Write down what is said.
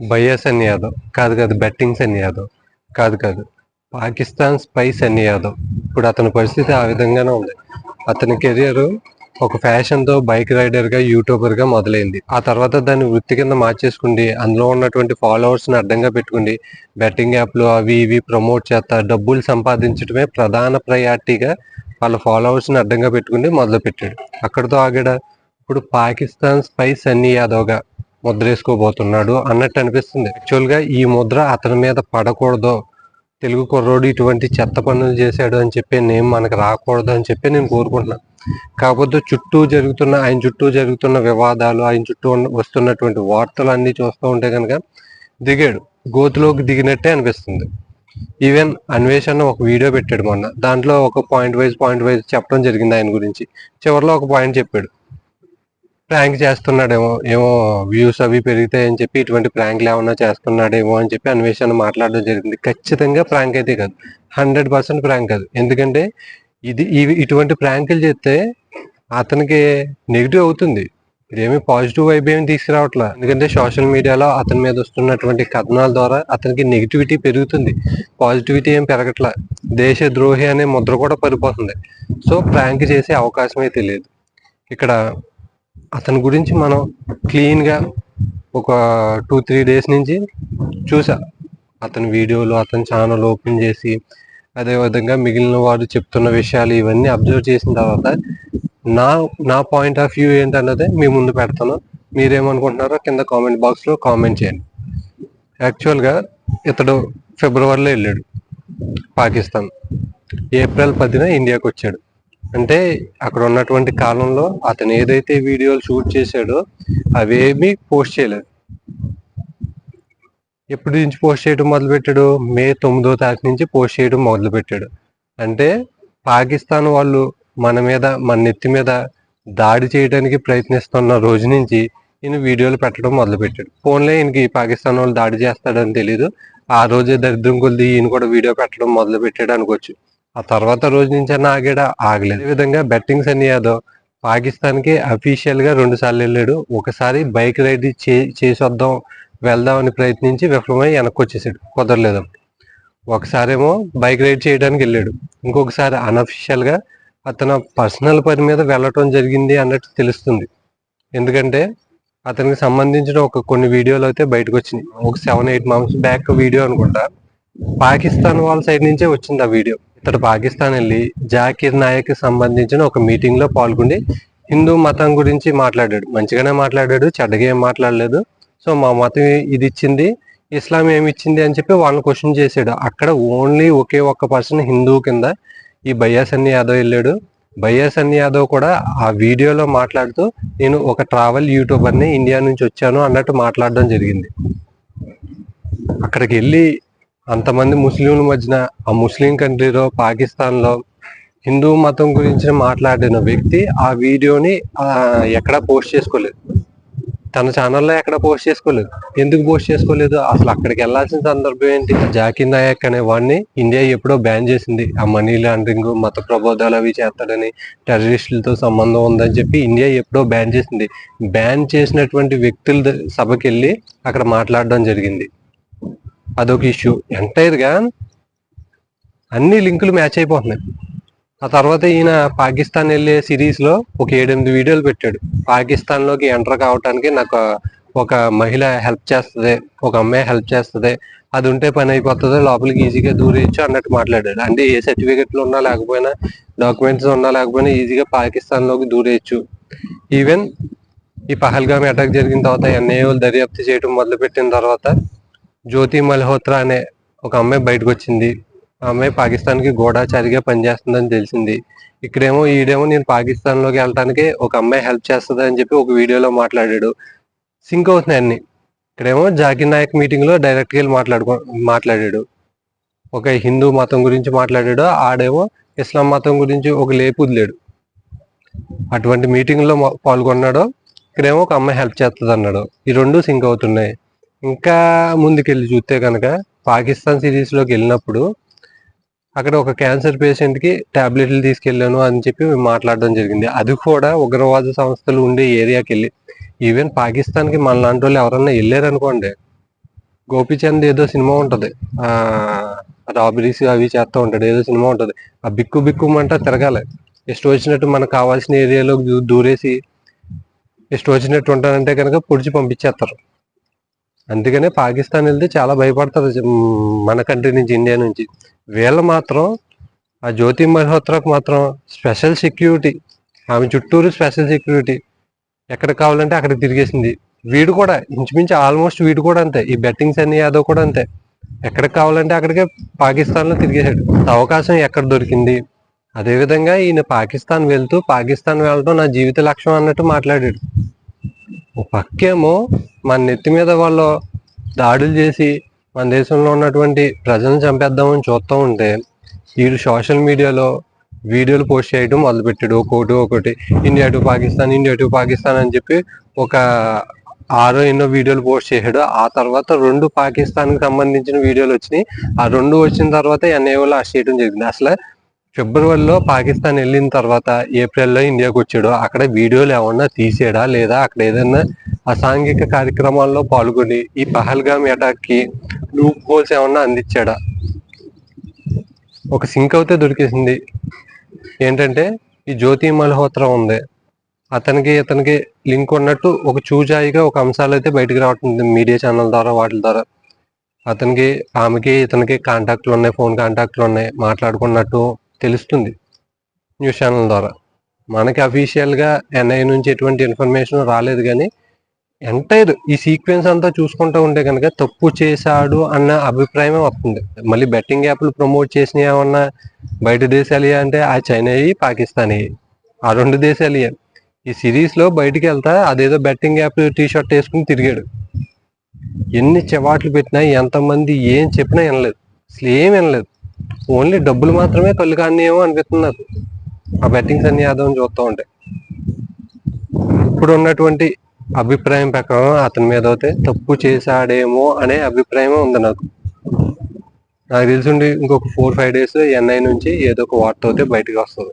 Buyers అని యాదవ్. కాదు కాదు బెట్టింగ్స్ అని యాదవ్. కాదు కాదు పాకిస్తాన్ స్పైస్ అని యాదవ్. ఇప్పుడు అతని పరిస్థితి ఆ విధంగానే ఉంది. అతని కెరియర్ ఒక ఫ్యాషన్తో బైక్ రైడర్గా యూట్యూబర్గా మొదలైంది. ఆ తర్వాత దాన్ని వృత్తి కింద మార్చేసుకుండి అందులో ఉన్నటువంటి ఫాలోవర్స్ని అడ్డంగా పెట్టుకుండి బెట్టింగ్ యాప్లు అవి ఇవి ప్రమోట్ చేస్తా డబ్బులు సంపాదించడమే ప్రధాన ప్రయారిటీగా వాళ్ళ ఫాలోవర్స్ని అడ్డంగా పెట్టుకుని మొదలుపెట్టాడు. అక్కడితో ఆగాడ? ఇప్పుడు పాకిస్తాన్ స్పై సన్నీ యాదవ్గా ముద్ర వేసుకోబోతున్నాడు అన్నట్టు అనిపిస్తుంది. యాక్చువల్గా ఈ ముద్ర అతని మీద పడకూడదు. తెలుగు కుర్రోడు ఇటువంటి చెత్త పనులు చేశాడు అని చెప్పి నేమ్ మనకు రాకూడదు అని చెప్పి నేను కోరుకుంటున్నాను కాకపోతే చుట్టూ జరుగుతున్న ఆయన చుట్టూ జరుగుతున్న వివాదాలు ఆయన చుట్టూ ఉన్న- వస్తున్నటువంటి వార్తలు అన్నీ చూస్తూ ఉంటే కనుక దిగాడు. గోతులోకి దిగినట్టే అనిపిస్తుంది. ఈవెన్ అన్వేషణ ఒక వీడియో పెట్టాడు మొన్న. దాంట్లో ఒక పాయింట్ వైజ్ పాయింట్ వైజ్ చెప్పడం జరిగింది ఆయన గురించి. చివరిలో ఒక పాయింట్ చెప్పాడు. ప్రాంక్ చేస్తున్నాడేమో ఏమో వ్యూస్ అవి పెరుగుతాయని చెప్పి ఇటువంటి ప్రాంక్లు ఏమన్నా చేస్తున్నాడేమో అని చెప్పి అన్వేషణ మాట్లాడడం జరిగింది. ఖచ్చితంగా ప్రాంక్ అయితే కాదు. హండ్రెడ్ పర్సెంట్ ప్రాంక్ కాదు ఎందుకంటే ఇది ఇవి ఇటువంటి ప్రాంకులు చేస్తే అతనికి నెగిటివ్ అవుతుంది. ఇదేమి పాజిటివ్ వైబ్ ఏమి తీసుకురావట్లే. ఎందుకంటే సోషల్ మీడియాలో అతని మీద వస్తున్నటువంటి కథనాల ద్వారా అతనికి నెగిటివిటీ పెరుగుతుంది. పాజిటివిటీ ఏం పెరగట్లే. దేశ ద్రోహి అనే ముద్ర కూడా పడిపోతుంది. సో ప్రాంక్ చేసే అవకాశం అయితే లేదు. ఇక్కడ అతని గురించి మనం క్లీన్గా ఒక టూ త్రీ డేస్ నుంచి చూసా. అతని వీడియోలు అతని ఛానల్ ఓపెన్ చేసి అదే విధంగా మిగిలిన వారు చెప్తున్న విషయాలు ఇవన్నీ అబ్జర్వ్ చేసిన తర్వాత నా నా పాయింట్ ఆఫ్ వ్యూ ఏంటన్నదే మీ ముందు పెడతాను. మీరేమనుకుంటున్నారో కింద కామెంట్ బాక్స్లో కామెంట్ చేయండి. యాక్చువల్గా ఇతడు ఫిబ్రవరిలో వెళ్ళాడు పాకిస్తాన్. ఏప్రిల్ పదిన ఇండియాకి వచ్చాడు అంటే అక్కడ ఉన్నటువంటి కాలంలో అతను ఏదైతే వీడియోలు షూట్ చేశాడో అవేమీ పోస్ట్ చేయలేదు. ఎప్పటి నుంచి పోస్ట్ చేయడం మొదలుపెట్టాడు? మే తొమ్మిదో తారీఖు నుంచి పోస్ట్ చేయడం మొదలు పెట్టాడు అంటే పాకిస్తాన్ వాళ్ళు మన మీద మన నెత్తి మీద దాడి చేయడానికి ప్రయత్నిస్తున్న రోజు నుంచి ఈయన వీడియోలు పెట్టడం మొదలు పెట్టాడు ఫోన్లో ఈయనకి పాకిస్తాన్ వాళ్ళు దాడి చేస్తాడని తెలియదు ఆ రోజే దరిద్రం కొద్ది ఈయన కూడా వీడియో పెట్టడం మొదలు పెట్టాడు అనుకోవచ్చు. ఆ తర్వాత రోజు నుంచి అన్న ఆగాడా ఆగలేదు. విధంగా బెట్టింగ్స్ అని యాదవ్ పాకిస్తాన్కి అఫీషియల్గా రెండు సార్లు వెళ్ళాడు. ఒకసారి బైక్ రైడ్ చే చేసి వద్దాం వెళ్దామని ప్రయత్నించి విఫలమై వెనక్కి వచ్చేసాడు కుదరలేదు. ఒకసారేమో బైక్ రైడ్ చేయడానికి వెళ్ళాడు. ఇంకొకసారి అన్అఫీషియల్గా అతను పర్సనల్ పని మీద వెళ్ళటం జరిగింది అన్నట్టు తెలుస్తుంది. ఎందుకంటే అతనికి సంబంధించిన ఒక కొన్ని వీడియోలు అయితే బయటకు వచ్చినాయి ఒక seven eight months back video అనుకుంటా. పాకిస్తాన్ వాళ్ళ సైడ్ నుంచే వచ్చింది ఆ వీడియో. ఇతడు పాకిస్తాన్ వెళ్ళి జాకిర్ నాయక్ సంబంధించిన ఒక మీటింగ్లో పాల్గొని హిందూ మతం గురించి మాట్లాడాడు. మంచిగానే మాట్లాడాడు చెడ్డగా ఏం మాట్లాడలేదు. సో మా మతం ఇది ఇచ్చింది ఇస్లాం ఏమి ఇచ్చింది అని చెప్పి వాళ్ళని క్వశ్చన్ చేశాడు అక్కడ ఓన్లీ ఒకే ఒక్క పర్సన్ హిందూ కింద ఈ బయ్యాసన్ని యాదవ్ వెళ్ళాడు. బయ్యాసన్ని యాదవ్ కూడా ఆ వీడియోలో మాట్లాడుతూ నేను ఒక ట్రావెల్ యూట్యూబర్ని ఇండియా నుంచి వచ్చాను అన్నట్టు మాట్లాడడం జరిగింది. అక్కడికి వెళ్ళి అంతమంది ముస్లింల మధ్యన ఆ ముస్లిం కంట్రీలో పాకిస్తాన్లో హిందూ మతం గురించి మాట్లాడిన వ్యక్తి ఆ వీడియోని ఎక్కడ పోస్ట్ చేసుకోలేదు. తన ఛానల్లో ఎక్కడ పోస్ట్ చేసుకోలేదు. ఎందుకు పోస్ట్ చేసుకోలేదు? అసలు అక్కడికి వెళ్ళాల్సిన సందర్భం ఏంటి? జాకిర్ నాయక్ అనే వాడిని ఇండియా ఎప్పుడో బ్యాన్ చేసింది. ఆ మనీ లాండరింగ్ మత ప్రబోధాలు అవి చేస్తాడని టెర్రరిస్టులతో సంబంధం ఉందని చెప్పి ఇండియా ఎప్పుడో బ్యాన్ చేసింది. బ్యాన్ చేసినటువంటి వ్యక్తుల సభకెళ్ళి అక్కడ మాట్లాడడం జరిగింది. అదొక ఇష్యూ ఎంటైర్గా అన్ని లింకులు మ్యాచ్ అయిపోతున్నాయి. ఆ తర్వాత ఈయన పాకిస్తాన్ వెళ్ళే సిరీస్లో ఒక ఏడెనిమిది వీడియోలు పెట్టాడు. పాకిస్తాన్లోకి ఎంటర్ కావటానికి నాకు ఒక మహిళ హెల్ప్ చేస్తుంది ఒక అమ్మాయి హెల్ప్ చేస్తుంది అది ఉంటే పని అయిపోతుంది లోపలికి ఈజీగా దూరేయచ్చు అన్నట్టు మాట్లాడాడు. అంటే ఏ సర్టిఫికెట్లు ఉన్నా లేకపోయినా డాక్యుమెంట్స్ ఉన్నా లేకపోయినా ఈజీగా పాకిస్తాన్లోకి దూరేయచ్చు ఈవెన్ ఈ పహల్గామ్ అటాక్ జరిగిన తర్వాత ఎన్ఐఓలు దర్యాప్తు చేయడం మొదలుపెట్టిన తర్వాత జ్యోతి మల్హోత్రా అనే ఒక అమ్మాయి బయటకు వచ్చింది ఆ అమ్మాయి పాకిస్తాన్ గూఢాచారిగా పనిచేస్తుందని తెలిసింది. ఇక్కడేమో ఈడేమో నేను పాకిస్తాన్లోకి వెళ్ళటానికి ఒక అమ్మాయి హెల్ప్ చేస్తుంది అని చెప్పి ఒక వీడియోలో మాట్లాడాడు. సింక్ అవుతున్నాయి అన్ని. ఇక్కడేమో జాకిర్ నాయక్ మీటింగ్లో డైరెక్ట్గా వెళ్ళి మాట్లాడుకో మాట్లాడాడు. ఒక హిందూ మతం గురించి మాట్లాడాడు. ఆడేమో ఇస్లాం మతం గురించి ఒక లేపు వదిలేడు. అటువంటి మీటింగ్లో పాల్గొన్నాడో పాల్గొన్నాడు. ఇక్కడేమో ఒక అమ్మాయి హెల్ప్ చేస్తుంది అన్నాడు ఈ రెండు సింక్ అవుతున్నాయి. ఇంకా ముందుకెళ్ళి చూస్తే కనుక పాకిస్తాన్ సిరీస్లోకి వెళ్ళినప్పుడు అక్కడ ఒక క్యాన్సర్ పేషెంట్కి టాబ్లెట్లు అని చెప్పి మేము మాట్లాడడం జరిగింది. అది కూడా ఉగ్రవాద సంస్థలు ఉండే ఏరియాకి వెళ్ళి ఈవెన్ పాకిస్తాన్కి మన లాంటి వాళ్ళు ఎవరన్నా వెళ్ళారనుకోండి గోపిచంద్ ఏదో సినిమా ఉంటుంది. రాబరీస్ అవి చేస్తూ ఉంటాడు. ఏదో సినిమా ఉంటుంది. ఆ బిక్కు బిక్కుమంట తిరగాలి. ఇష్టం వచ్చినట్టు మనకు కావాల్సిన ఏరియాలో దూరేసి ఇష్టం వచ్చినట్టు ఉంటానంటే కనుక పొడిచి పంపించేస్తారు. అందుకనే పాకిస్తాన్ వెళ్తే చాలా భయపడతారు మన కంట్రీ నుంచి ఇండియా నుంచి. వీళ్ళు మాత్రం ఆ జ్యోతి మల్హోత్రాకు మాత్రం స్పెషల్ సెక్యూరిటీ. ఆమె చుట్టూరు స్పెషల్ సెక్యూరిటీ. ఎక్కడ కావాలంటే అక్కడ తిరిగేసింది. వీడు కూడా ఇంచుమించు ఆల్మోస్ట్ వీడు కూడా అంతే. ఈ బెట్టింగ్స్ అన్ని యాదవ్ కూడా అంతే. ఎక్కడికి కావాలంటే అక్కడికే పాకిస్తాన్లో తిరిగేశాడు. తిరిగేసాడు అవకాశం ఎక్కడ దొరికింది? అదేవిధంగా ఈయన పాకిస్తాన్ వెళ్తూ పాకిస్తాన్ వెళ్ళడం నా జీవిత లక్ష్యం అన్నట్టు మాట్లాడాడు. పక్కేమో మన నెత్తి మీద వాళ్ళు దాడులు చేసి మన దేశంలో ఉన్నటువంటి ప్రజలను చంపేద్దామని చూస్తూ ఉంటే వీడు సోషల్ మీడియాలో వీడియోలు పోస్ట్ చేయడం మొదలుపెట్టాడు. ఒకటి ఒకటి India to Pakistan India to Pakistan అని చెప్పి ఒక ఆరో ఎన్నో వీడియోలు పోస్ట్ చేశాడు. ఆ తర్వాత రెండు పాకిస్తాన్కి సంబంధించిన వీడియోలు వచ్చినాయి. ఆ రెండు వచ్చిన తర్వాత ఎన్ఏఓలో ఆ చేయడం జరిగింది. అసలు ఫిబ్రవరిలో పాకిస్తాన్ వెళ్ళిన తర్వాత ఏప్రిల్లో ఇండియాకి వచ్చాడు. అక్కడ వీడియోలు ఏమన్నా తీసాడా లేదా అక్కడ ఏదైనా అసాంఘిక కార్యక్రమాల్లో పాల్గొని ఈ పహల్గామ్ అటాక్కి లూప్ హోల్స్ ఏమన్నా అందించాడా? ఒక సింక్ అయితే దొరికేసింది. ఏంటంటే ఈ జ్యోతి మల్హోత్రా ఉంది. అతనికి ఇతనికి లింక్ ఉన్నట్టు ఒక చూజాయిగా ఒక అంశాలు అయితే బయటకు రావట్లేదు మీడియా ఛానల్ ద్వారా వాటి ద్వారా. అతనికి ఆమెకి ఇతనికి కాంటాక్ట్లు ఉన్నాయి ఫోన్ కాంటాక్ట్లు ఉన్నాయి మాట్లాడుకున్నట్టు తెలుస్తుంది న్యూస్ ఛానల్ ద్వారా. మనకి అఫీషియల్గా ఎన్ఐ నుంచి ఎటువంటి ఇన్ఫర్మేషన్ రాలేదు కానీ ఎంటైర్ ఈ సీక్వెన్స్ అంతా చూసుకుంటూ ఉంటే కనుక తప్పు చేశాడు అన్న అభిప్రాయమే వస్తుంది. మళ్ళీ బెట్టింగ్ యాప్లు ప్రమోట్ చేసినవి ఏమన్నా బయట దేశాలు అంటే ఆ చైనాయి పాకిస్తాన్ ఆ రెండు దేశాలు ఈ సిరీస్లో బయటికి వెళ్తా అదేదో బెట్టింగ్ యాప్ టీ షర్ట్ వేసుకుని తిరిగాడు. ఎన్ని చెవాట్లు పెట్టినా ఎంతమంది ఏం చెప్పినా వినలేదు. అసలు ఏం వినలేదు. ఓన్లీ డబ్బులు మాత్రమే కళ్ళు కానియేమో అనిపిస్తుంది నాకు. ఆ బెట్టింగ్స్ అన్ని యాదవ్ చూస్తూ ఉంటే. ఇప్పుడు ఉన్నటువంటి అభిప్రాయం ప్రకారం అతని మీద అయితే తప్పు చేశాడేమో అనే అభిప్రాయం ఉంది నాకు. నాకు తెలిసిండి ఇంకొక ఫోర్ ఫైవ్ డేస్ ఎన్ఐ నుంచి ఏదో ఒక వార్త అయితే బయటకు వస్తుంది.